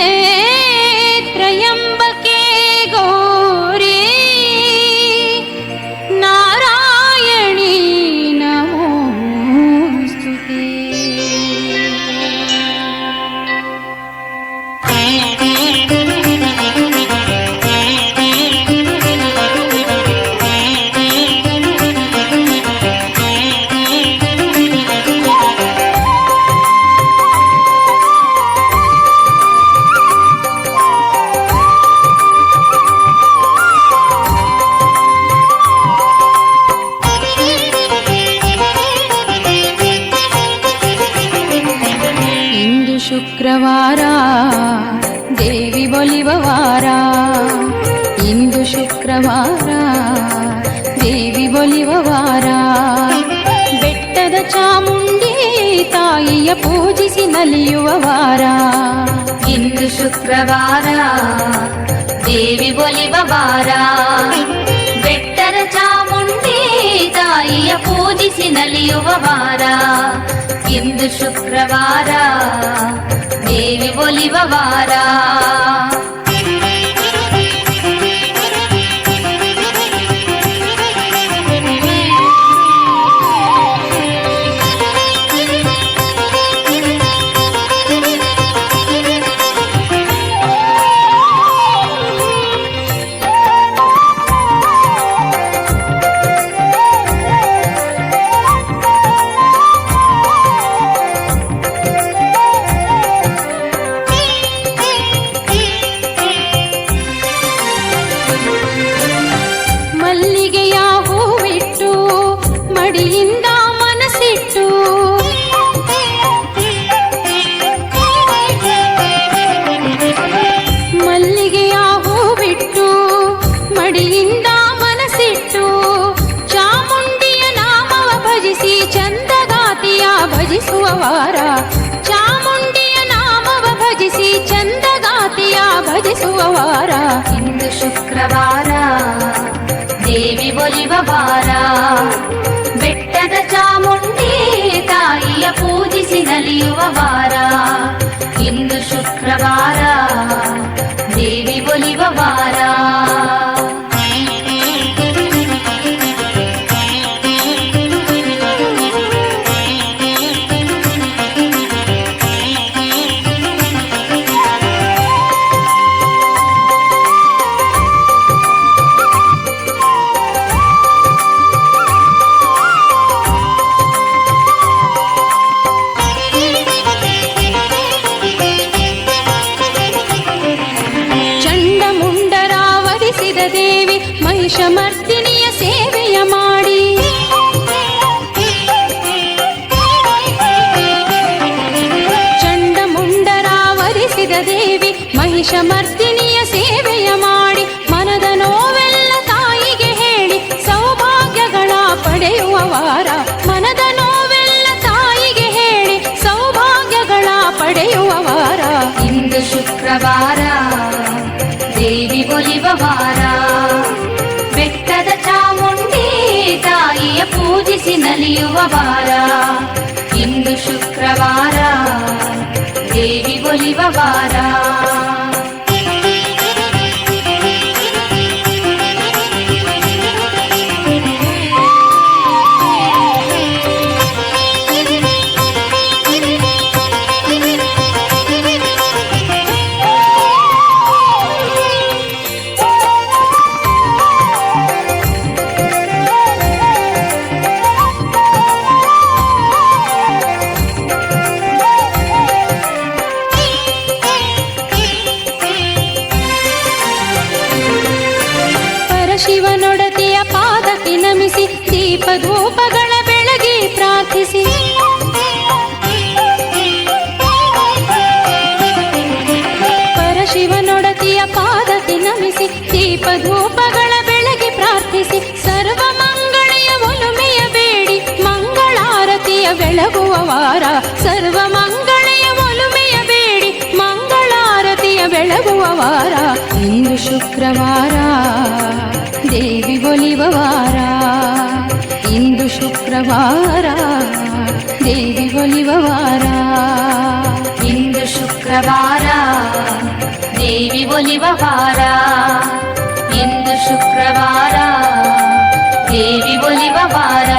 शरणे ಶುಕ್ರವಾರ ದೇವಿ ಒಲಿವ ವಾರ ಇಂದು ಶುಕ್ರವಾರ ದೇವಿ ಒಲಿವ ವಾರ ಬೆಟ್ಟದ ಚಾಮುಂಡಿ ತಾಯಿಯ ಪೂಜಿಸಿ ನಲಿಯುವ ವಾರ ಇಂದು ಶುಕ್ರವಾರ ದೇವಿ ಒಲಿವ ವಾರ ಬೆಟ್ಟದ ಚಾಮುಂಡಿ ತಾಯಿಯ ಪೂಜಿಸಿ ನಲಿಯುವ ವಾರ ಇಂದು ಶುಕ್ರವಾರ ದೇವಿ ಒಲಿವ ಮಲ್ಲಿಗೆಯ ಹೂವಿಟ್ಟು ಮಡಿಯಿಂದ ಮನಸ್ಸಿಟ್ಟು ಮಲ್ಲಿಗೆಯ ಹೂವಿಟ್ಟು ಮಡಿಯಿಂದ ಮನಸ್ಸಿಟ್ಟು ಚಾಮುಂಡಿಯ ನಾಮವ ಭಜಿಸಿ ಚಂದಗಾತಿಯ ಭಜಿಸುವ ಒಲಿವ ವಾರ ಬೆಟ್ಟದ ಚಾಮುಂಡಿ ತಾಯಿಯ ಪೂಜಿಸಿ ನಲಿಯುವ ವಾರ. ಇಂದು ಶುಕ್ರವಾರ. ಮಹಿಷಮರ್ದಿನಿಯ ಸೇವೆಯ ಮಾಡಿ ಮನದ ನೋವೆಲ್ಲ ತಾಯಿಗೆ ಹೇಳಿ ಸೌಭಾಗ್ಯಗಳ ಪಡೆಯುವ ವಾರ. ಮನದ ನೋವೆಲ್ಲ ತಾಯಿಗೆ ಹೇಳಿ ಸೌಭಾಗ್ಯಗಳ ಪಡೆಯುವ ವಾರ. ಇಂದು ಶುಕ್ರವಾರ, ದೇವಿ ಒಲಿವ ವಾರ. ಬೆಟ್ಟದ ಚಾಮುಂಡಿ ತಾಯಿಯ ಪೂಜಿಸಿ ನಲಿಯುವ ವಾರ. ಇಂದು ಶುಕ್ರವಾರ, ದೇವಿ ಒಲಿವ ವಾರ. ದೀಪಧೂಪಗಳ ಬೆಳಗಿ ಪ್ರಾರ್ಥಿಸಿ. ಪರಶಿವನೊಡತಿಯ ಪಾದಕ್ಕೆ ನಮಿಸಿ, ದೀಪಧೂಪಗಳ ಬೆಳಗಿ ಪ್ರಾರ್ಥಿಸಿ. ಸರ್ವ ಮಂಗಳಿಯ ಒಲುಮೆಯ ಬೇಡಿ, ಮಂಗಳಾರತಿಯ ಬೆಳಗುವ ವಾರ. ಸರ್ವ ಮಂಗಳಿಯ ಒಲುಮೆಯ ಬೇಡಿ, ಮಂಗಳಾರತಿಯ ಬೆಳಗುವ ವಾರ. ಇಂದು ಶುಕ್ರವಾರ, ದೇವಿ ಒಲಿವ ವಾರಾ. ಇಂದು ಶುಕ್ರವಾರ ದೇವಿ ಒಲಿವವಾರ ಇಂದು ಶುಕ್ರವಾರ ದೇವಿ ಒಲಿವವಾರ ಇಂದು ಶುಕ್ರವಾರ ದೇವಿ ಒಲಿವವಾರ